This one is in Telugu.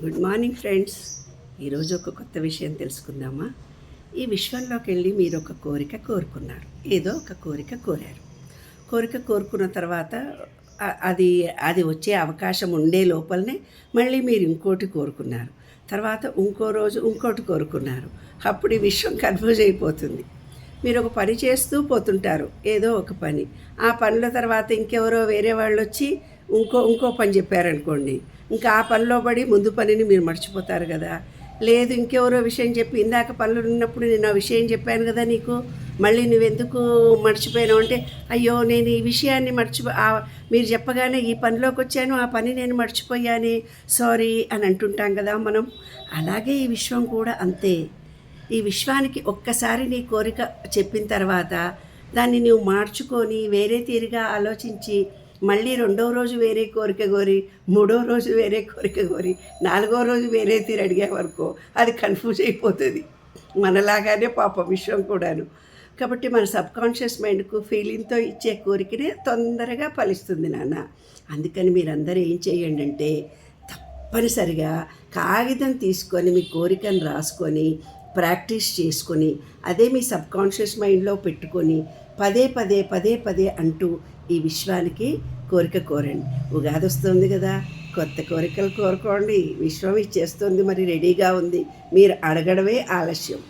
Good morning friends. ఈరోజు ఒక కొత్త విషయం తెలుసుకుందామా? ఈ విశ్వంలోకి వెళ్ళి మీరు ఒక కోరిక కోరుకున్నారు. ఏదో ఒక కోరిక కోరారు. కోరిక కోరుకున్న తర్వాత అది అది వచ్చే అవకాశం ఉండే లోపలనే మళ్ళీ మీరు ఇంకోటి కోరుకున్నారు. తర్వాత ఇంకో రోజు ఇంకోటి కోరుకున్నారు. అప్పుడు ఈ విశ్వం కన్ఫ్యూజ్ అయిపోతుంది. మీరు ఒక పని చేస్తూ పోతుంటారు. ఏదో ఒక పని. ఆ పనుల తర్వాత ఇంకెవరో వేరే వాళ్ళు వచ్చి ఇంకో ఇంకో పని చెప్పారనుకోండి ఇంకా ఆ పనిలో పడి ముందు పనిని మీరు మర్చిపోతారు కదా. లేదు ఇంకెవరో విషయం చెప్పి ఇందాక పనులు ఉన్నప్పుడు నేను ఆ విషయం చెప్పాను కదా నీకు. మళ్ళీ నువ్వెందుకు మర్చిపోయావు అంటే అయ్యో నేను ఈ విషయాన్ని మర్చిపో మీరు చెప్పగానే ఈ పనిలోకి వచ్చాను ఆ పని నేను మర్చిపోయానే సారీ అని అంటుంటాం కదా మనం. అలాగే ఈ విశ్వం కూడా అంతే. ఈ విశ్వానికి ఒక్కసారి నీ కోరిక చెప్పిన తర్వాత దాన్ని నువ్వు మార్చుకొని వేరే తీరుగా ఆలోచించి మళ్ళీ రెండో రోజు వేరే కోరిక కోరి మూడో రోజు వేరే కోరిక కోరి నాలుగో రోజు వేరే తీరు అడిగే వరకు అది కన్ఫ్యూజ్ అయిపోతుంది. మనలాగానే పాప విషయం కూడాను. కాబట్టి మన సబ్ కాన్షియస్ మైండ్కు ఫీలింగ్తో ఇచ్చే కోరికనే తొందరగా ఫలిస్తుంది నాన్న. అందుకని మీరందరూ ఏం చేయండి అంటే తప్పనిసరిగా కాగితం తీసుకొని మీ కోరికను రాసుకొని ప్రాక్టీస్ చేసుకొని అదే మీ సబ్కాన్షియస్ మైండ్లో పెట్టుకొని పదే పదే పదే పదే అంటూ ఈ విశ్వానికి కోరిక కోరండి. ఉగాది వస్తుంది కదా కొత్త కోరికలు కోరుకోండి. విశ్వం ఇచ్చేస్తుంది మరి రెడీగా ఉంది. మీరు అడగడమే ఆలస్యం.